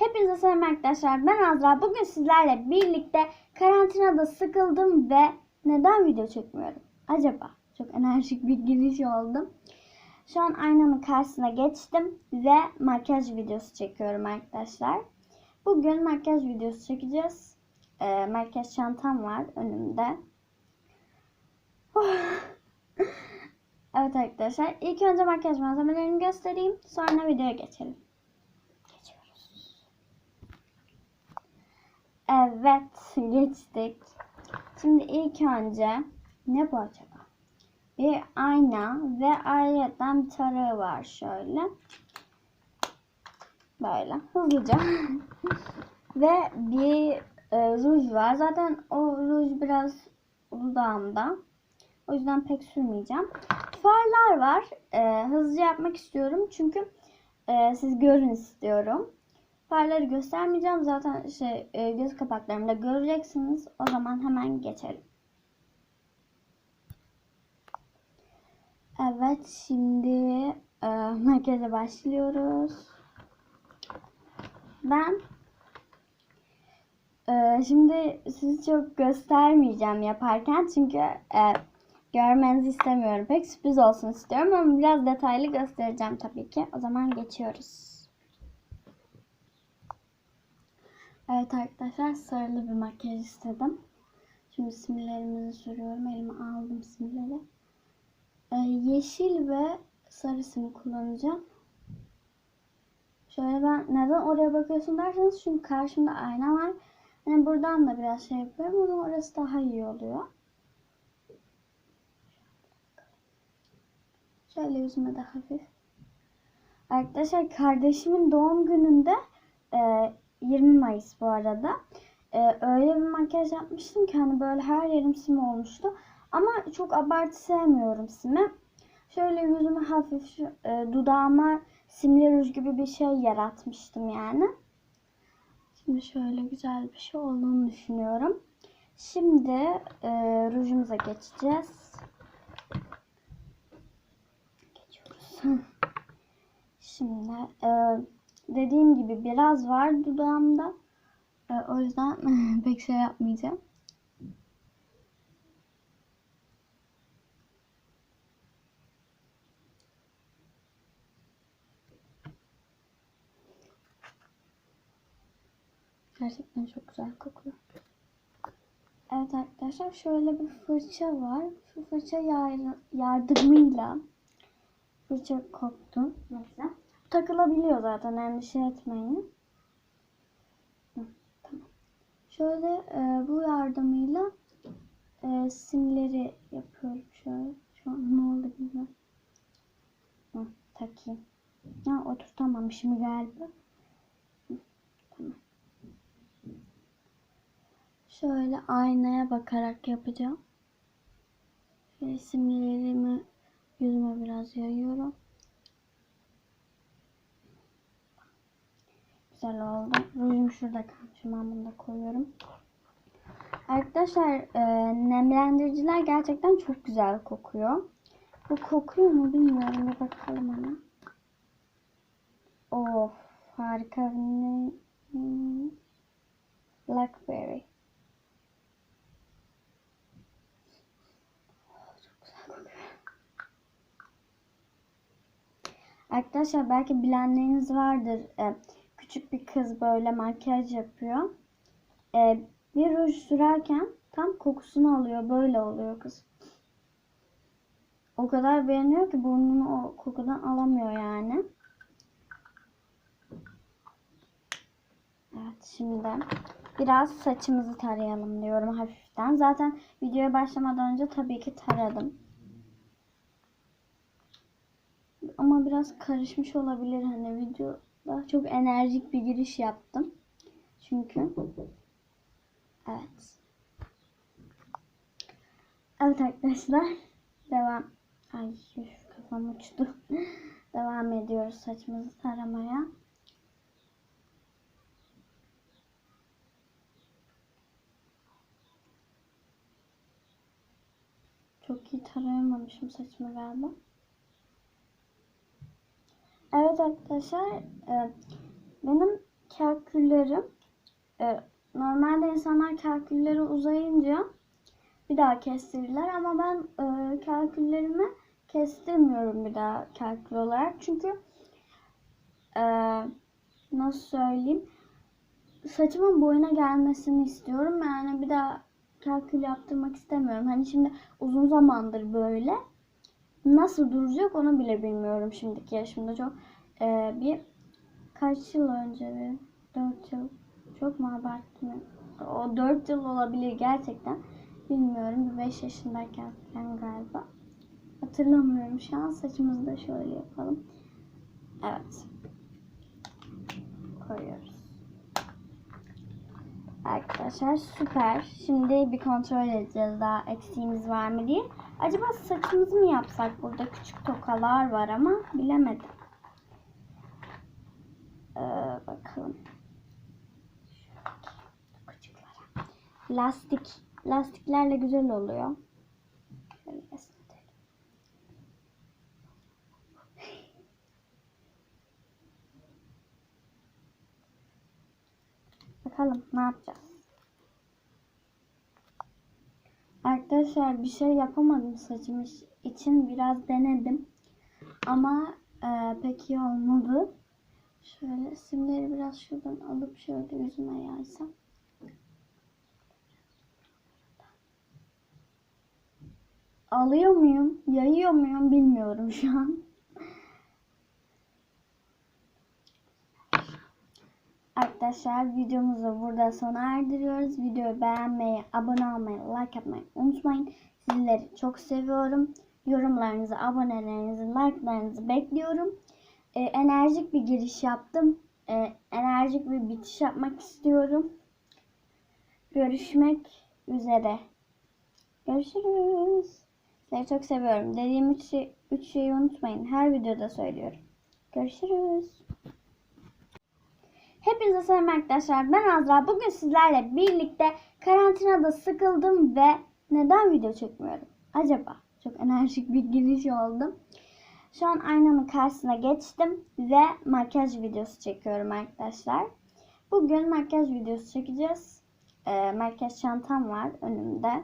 Hepinize selam arkadaşlar. Ben Azra. Bugün sizlerle birlikte karantinada sıkıldım ve neden video çekmiyorum? Acaba? Çok enerjik bir giriş oldum. Şu an aynanın karşısına geçtim ve makyaj videosu çekiyorum arkadaşlar. Bugün makyaj videosu çekeceğiz. Ee, makyaj çantam var önümde. evet arkadaşlar. İlk önce makyaj malzemelerini göstereyim. Sonra videoya geçelim. Evet geçtik. Şimdi ilk önce ne bu acaba? Bir ayna ve ayrıca bir tarağı var şöyle. Böyle hızlıca. ve bir e, ruj var. Zaten o ruj biraz dudağımda. O yüzden pek sürmeyeceğim. Farlar var. E, hızlıca yapmak istiyorum. Çünkü e, siz görün istiyorum. Farları göstermeyeceğim. Zaten şey e, göz kapaklarımda göreceksiniz. O zaman hemen geçelim. Evet şimdi e, makyaja başlıyoruz. Ben e, şimdi sizi çok göstermeyeceğim yaparken çünkü e, görmenizi istemiyorum. Pek sürpriz olsun istiyorum ama biraz detaylı göstereceğim tabii ki. O zaman geçiyoruz. Evet arkadaşlar sarılı bir makyaj istedim. Şimdi simlerimizi sürüyorum. Elime aldım simleri. Ee, yeşil ve sarı sim kullanacağım. Şöyle ben neden oraya bakıyorsun derseniz çünkü karşımda ayna var. Yani buradan da biraz şey yapıyorum ama orası daha iyi oluyor. Şöyle yüzüme de hafif. Arkadaşlar kardeşimin doğum gününde e, 20 Mayıs bu arada. E, öyle bir makyaj yapmıştım ki hani böyle her yerim sim olmuştu. Ama çok abartı sevmiyorum simi. Şöyle yüzüme hafif şu, e, dudağıma simli ruj gibi bir şey yaratmıştım yani. Şimdi şöyle güzel bir şey olduğunu düşünüyorum. Şimdi e, rujumuza geçeceğiz. Geçiyoruz. Şimdi e, dediğim gibi biraz var dudağımda. E, o yüzden pek şey yapmayacağım. Gerçekten çok güzel kokuyor. Evet arkadaşlar şöyle bir fırça var. Şu fırça yar- yardımıyla fırça koktum. Mesela. Takılabiliyor zaten endişe etmeyin. Şöyle e, bu yardımıyla e, simleri yapıyorum şöyle. Şu an ne oldu bilmiyorum. Hı, takayım. Ha, oturtamamışım galiba. Hı, tamam. Şöyle aynaya bakarak yapacağım. Şöyle simlerimi yüzüme biraz yayıyorum. Güzel oldu. Rujum şurada kalmış. Ben bunu da koyuyorum. Arkadaşlar e, nemlendiriciler gerçekten çok güzel kokuyor. Bu kokuyor mu bilmiyorum. Bir bakalım ona. Of harika. Ne? Blackberry. Arkadaşlar belki bilenleriniz vardır. E, küçük bir kız böyle makyaj yapıyor. E, bir ruj sürerken tam kokusunu alıyor. Böyle oluyor kız. O kadar beğeniyor ki burnunu o kokudan alamıyor yani. Evet şimdi biraz saçımızı tarayalım diyorum hafiften. Zaten videoya başlamadan önce tabii ki taradım. Ama biraz karışmış olabilir hani videoda çok enerjik bir giriş yaptım. Çünkü evet. Evet arkadaşlar devam. Ay kafam uçtu. devam ediyoruz saçımızı taramaya. Çok iyi tarayamamışım saçımı galiba. Evet arkadaşlar e, benim kalküllerim e, normalde insanlar kalkülleri uzayınca bir daha kestirirler ama ben e, kalküllerimi kestirmiyorum bir daha kalkül olarak. Çünkü e, nasıl söyleyeyim saçımın boyuna gelmesini istiyorum. Yani bir daha kalkül yaptırmak istemiyorum. Hani şimdi uzun zamandır böyle. Nasıl duracak onu bile bilmiyorum şimdiki yaşımda. Çok e, bir kaç yıl önce bir 4 yıl çok mu abarttım? O 4 yıl olabilir gerçekten. Bilmiyorum. Bir 5 yaşındayken falan galiba. Hatırlamıyorum şu an. Saçımızı da şöyle yapalım. Evet. Koyuyoruz. Arkadaşlar süper. Şimdi bir kontrol edeceğiz daha eksiğimiz var mı diye. Acaba saçımızı mı yapsak? Burada küçük tokalar var ama bilemedim. Ee, bakalım. Küçükler. Lastik. Lastiklerle güzel oluyor. Bakalım ne yapacağız. Arkadaşlar bir şey yapamadım saçım iç- için biraz denedim. Ama e, pek iyi olmadı. Şöyle simleri biraz şuradan alıp şöyle yüzüme yaysam. Alıyor muyum? Yayıyor muyum bilmiyorum şu an. Arkadaşlar videomuzu burada sona erdiriyoruz. Videoyu beğenmeyi, abone olmayı, like atmayı unutmayın. Sizleri çok seviyorum. Yorumlarınızı, abonelerinizi, like'larınızı bekliyorum. Ee, enerjik bir giriş yaptım. Ee, enerjik bir bitiş yapmak istiyorum. Görüşmek üzere. Görüşürüz. Sizleri çok seviyorum. Dediğim üç, şey, üç şeyi unutmayın. Her videoda söylüyorum. Görüşürüz. Hepinize selam arkadaşlar. Ben Azra. Bugün sizlerle birlikte karantinada sıkıldım ve neden video çekmiyorum? Acaba? Çok enerjik bir giriş oldu. Şu an aynanın karşısına geçtim ve makyaj videosu çekiyorum arkadaşlar. Bugün makyaj videosu çekeceğiz. Ee, makyaj çantam var önümde.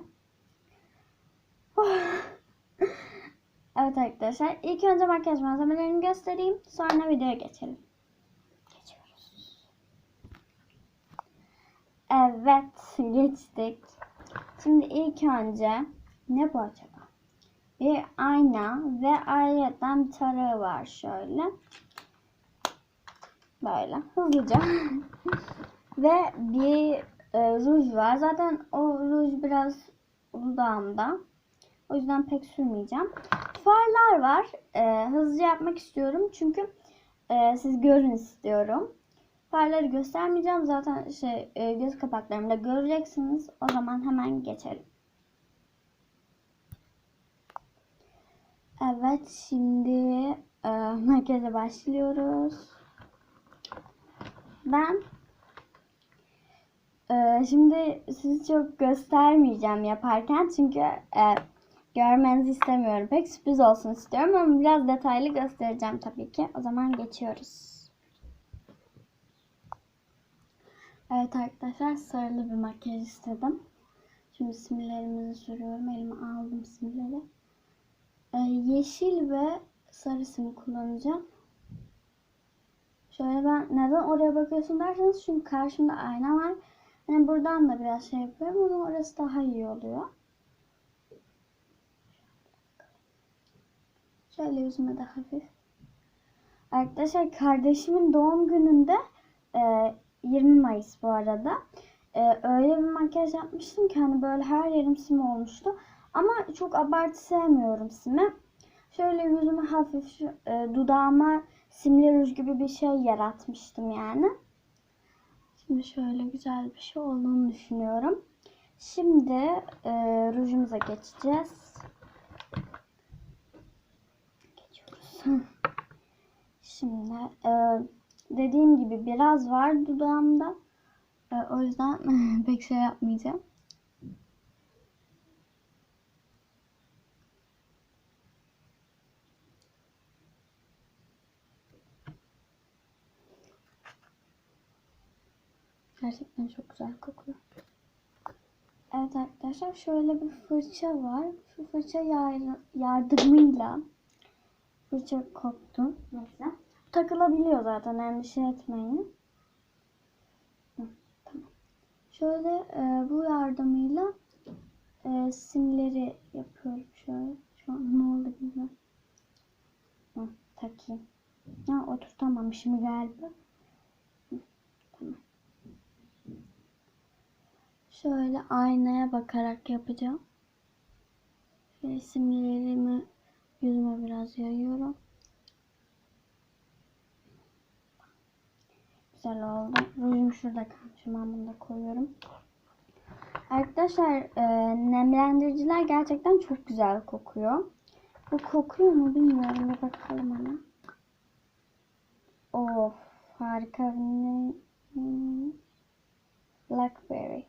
evet arkadaşlar. İlk önce makyaj malzemelerini göstereyim. Sonra videoya geçelim. Evet geçtik. Şimdi ilk önce ne bu acaba? Bir ayna ve ayrıca bir tarağı var şöyle. Böyle hızlıca. ve bir e, ruj var. Zaten o ruj biraz dudağımda. O yüzden pek sürmeyeceğim. Farlar var. E, hızlıca yapmak istiyorum. Çünkü e, siz görün istiyorum. Farları göstermeyeceğim. Zaten şey e, göz kapaklarımda göreceksiniz. O zaman hemen geçelim. Evet şimdi e, makyaja başlıyoruz. Ben e, şimdi sizi çok göstermeyeceğim yaparken çünkü e, görmenizi istemiyorum. Pek sürpriz olsun istiyorum ama biraz detaylı göstereceğim tabii ki. O zaman geçiyoruz. Evet arkadaşlar sarılı bir makyaj istedim. Şimdi simlerimizi sürüyorum. Elime aldım simleri. Ee, yeşil ve sarı sim kullanacağım. Şöyle ben neden oraya bakıyorsun derseniz çünkü karşımda ayna var. Hani buradan da biraz şey yapıyorum ama orası daha iyi oluyor. Şöyle yüzüme de hafif. Arkadaşlar kardeşimin doğum gününde e, 20 Mayıs bu arada. E, öyle bir makyaj yapmıştım ki hani böyle her yerim sim olmuştu. Ama çok abartı sevmiyorum simi. Şöyle yüzüme hafif şu, e, dudağıma simli ruj gibi bir şey yaratmıştım yani. Şimdi şöyle güzel bir şey olduğunu düşünüyorum. Şimdi e, rujumuza geçeceğiz. Geçiyoruz. Şimdi e, dediğim gibi biraz var dudağımda. E, o yüzden pek şey yapmayacağım. Gerçekten çok güzel kokuyor. Evet arkadaşlar şöyle bir fırça var. Şu fırça yar- yardımıyla fırça koktu. Neyse. Takılabiliyor zaten endişe etmeyin. Şöyle e, bu yardımıyla e, simleri yapıyorum şöyle. Şu an ne oldu bilmiyorum. Hı, takayım. Ha, oturtamamışım galiba. Hı, Tamam. Şöyle aynaya bakarak yapacağım. Şöyle simlerimi yüzüme biraz yayıyorum. Güzel oldu. Rujum şurada kalmış. Ben bunu da koyuyorum. Arkadaşlar e, nemlendiriciler gerçekten çok güzel kokuyor. Bu kokuyor mu bilmiyorum. Bir bakalım hemen. Of harika. Ne? Blackberry.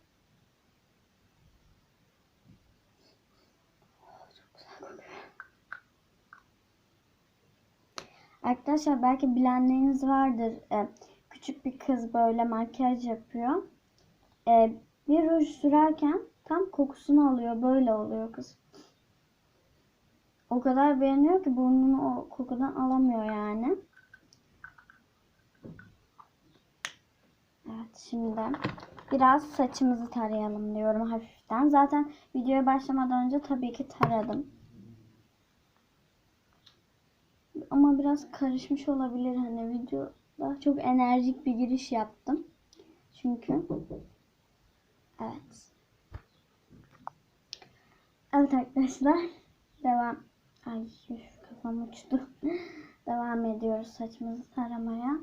Arkadaşlar belki bilenleriniz vardır. E, küçük bir kız böyle makyaj yapıyor. E, bir ruj sürerken tam kokusunu alıyor. Böyle oluyor kız. O kadar beğeniyor ki burnunu o kokudan alamıyor yani. Evet şimdi biraz saçımızı tarayalım diyorum hafiften. Zaten videoya başlamadan önce tabii ki taradım. Ama biraz karışmış olabilir hani videoda çok enerjik bir giriş yaptım. Çünkü evet. Evet arkadaşlar devam. Ay kafam uçtu. devam ediyoruz saçımızı taramaya.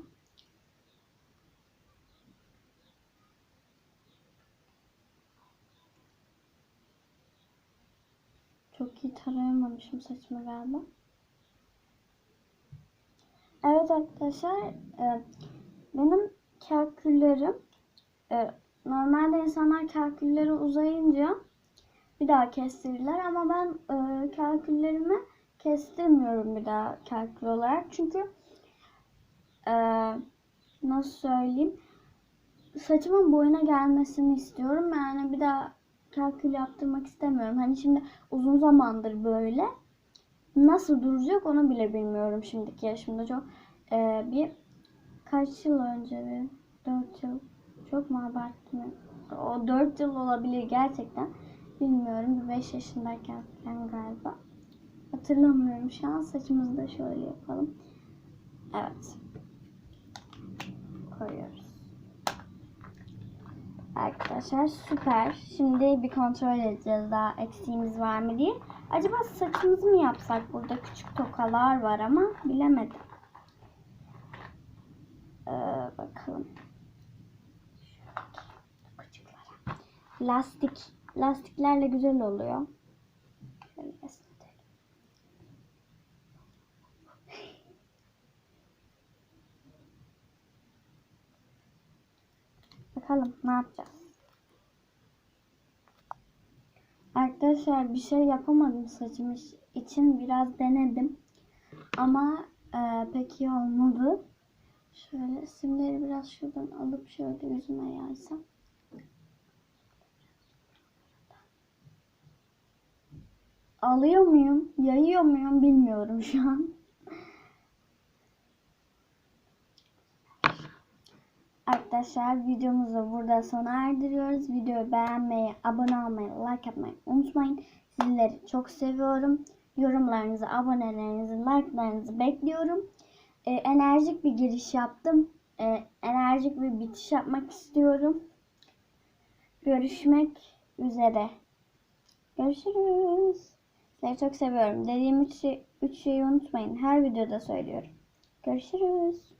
Çok iyi tarayamamışım saçımı galiba. Evet arkadaşlar e, benim kalküllerim e, normalde insanlar kalkülleri uzayınca bir daha kestirirler ama ben e, kalküllerimi kestirmiyorum bir daha kalkül olarak. Çünkü e, nasıl söyleyeyim saçımın boyuna gelmesini istiyorum. Yani bir daha kalkül yaptırmak istemiyorum. Hani şimdi uzun zamandır böyle nasıl duracak onu bile bilmiyorum şimdiki yaşımda. Çok e, bir kaç yıl önce bir 4 yıl. Çok mu abarttım o 4 yıl olabilir gerçekten. Bilmiyorum. Bir 5 yaşındayken falan galiba. Hatırlamıyorum. Şu an saçımızı da şöyle yapalım. Evet. Koyuyoruz. Arkadaşlar süper. Şimdi bir kontrol edeceğiz daha eksiğimiz var mı diye. Acaba saçımızı mı yapsak? Burada küçük tokalar var ama bilemedim. Ee, bakalım. Tokacıklara. Lastik. Lastiklerle güzel oluyor. Şöyle. Bakalım ne yapacağız. Arkadaşlar bir şey yapamadım saçım için biraz denedim. Ama e, pek iyi olmadı. Şöyle simleri biraz şuradan alıp şöyle yüzüme yaysam. Alıyor muyum? Yayıyor muyum bilmiyorum şu an. Arkadaşlar videomuzu burada sona erdiriyoruz. Videoyu beğenmeyi, abone olmayı, like atmayı unutmayın. Sizleri çok seviyorum. Yorumlarınızı, abonelerinizi, like'larınızı bekliyorum. Ee, enerjik bir giriş yaptım. Ee, enerjik bir bitiş yapmak istiyorum. Görüşmek üzere. Görüşürüz. Sizleri çok seviyorum. Dediğim üç, üç şeyi unutmayın. Her videoda söylüyorum. Görüşürüz.